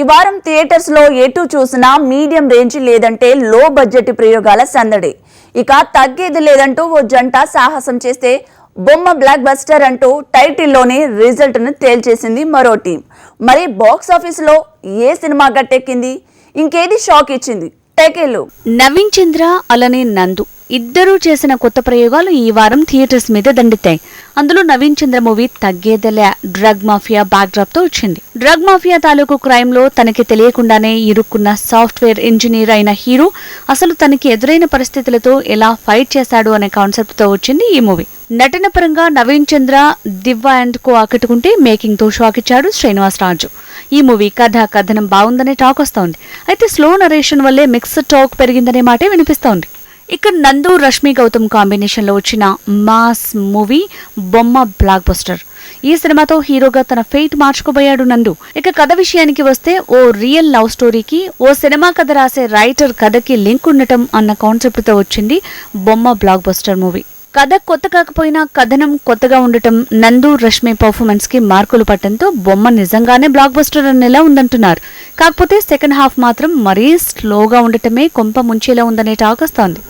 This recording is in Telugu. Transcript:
ఈ వారం థియేటర్స్లో ఎటు చూసినా మీడియం రేంజ్ లేదంటే లో బడ్జెట్ ప్రయోగాల సందడి. ఇక తగ్గేది లేదంటూ ఓ జంట సాహసం చేస్తే బొమ్మ బ్లాక్ బస్టర్ అంటూ టైటిల్లోనే రిజల్ట్ను తేల్చేసింది మరో టీం. మరి బాక్స్ ఆఫీస్లో ఏ సినిమా గట్టెక్కింది? ఇంకేది షాక్ ఇచ్చింది? టెకేలు. నవీన్ చంద్ర అలానే నందు. ఇద్దరూ చేసిన కొత్త ప్రయోగాలు ఈ వారం థియేటర్స్ మీద దండెత్తాయి. అందులో Naveen Chandra movie Taggedhele drug mafia బ్యాక్డ్రాప్తో వచ్చింది. డ్రగ్ మాఫియా తాలూకు క్రైమ్లో తనకి తెలియకుండానే ఇరుక్కున్న సాఫ్ట్వేర్ ఇంజనీర్ అయిన హీరో అసలు తనకి ఎదురైన పరిస్థితులతో ఎలా ఫైట్ చేశాడు అనే కాన్సెప్ట్తో వచ్చింది ఈ మూవీ. నటన పరంగా నవీన్ చంద్ర దివ్వ అండ్ కో ఆకట్టుకుంటే మేకింగ్తో షాక్ ఇచ్చాడు శ్రీనివాస్ రాజు. ఈ మూవీ కథ కథనం బాగుందనే టాక్ వస్తోంది. అయితే స్లో నరేషన్ వల్లే మిక్స్డ్ టాక్ పెరిగిందనే మాటే వినిపిస్తోంది. ఇక నందు రష్మి గౌతమ్ కాంబినేషన్లో వచ్చిన మాస్ మూవీ బొమ్మ బ్లాక్ బస్టర్ ఈ సినిమాతో హీరోగా తన ఫెయిట్ మార్చుకోబోయాడు నందు. ఇక కథ విషయానికి వస్తే ఓ రియల్ లవ్ స్టోరీకి ఓ సినిమా కథ రాసే రైటర్ కథకి లింక్ ఉండటం అన్న కాన్సెప్ట్తో వచ్చింది బొమ్మ బ్లాక్ బస్టర్ మూవీ. కథ కొత్త కాకపోయినా కథనం కొత్తగా ఉండటం నందు రష్మి పర్ఫార్మెన్స్కి మార్కులు పట్టడంతో బొమ్మ నిజంగానే బ్లాక్ బస్టర్ అనేలా ఉందంటున్నారు. కాకపోతే సెకండ్ హాఫ్ మాత్రం మరీ స్లోగా ఉండటమే కొంప ముంచేలా ఉందనే టాక్ వస్తోంది.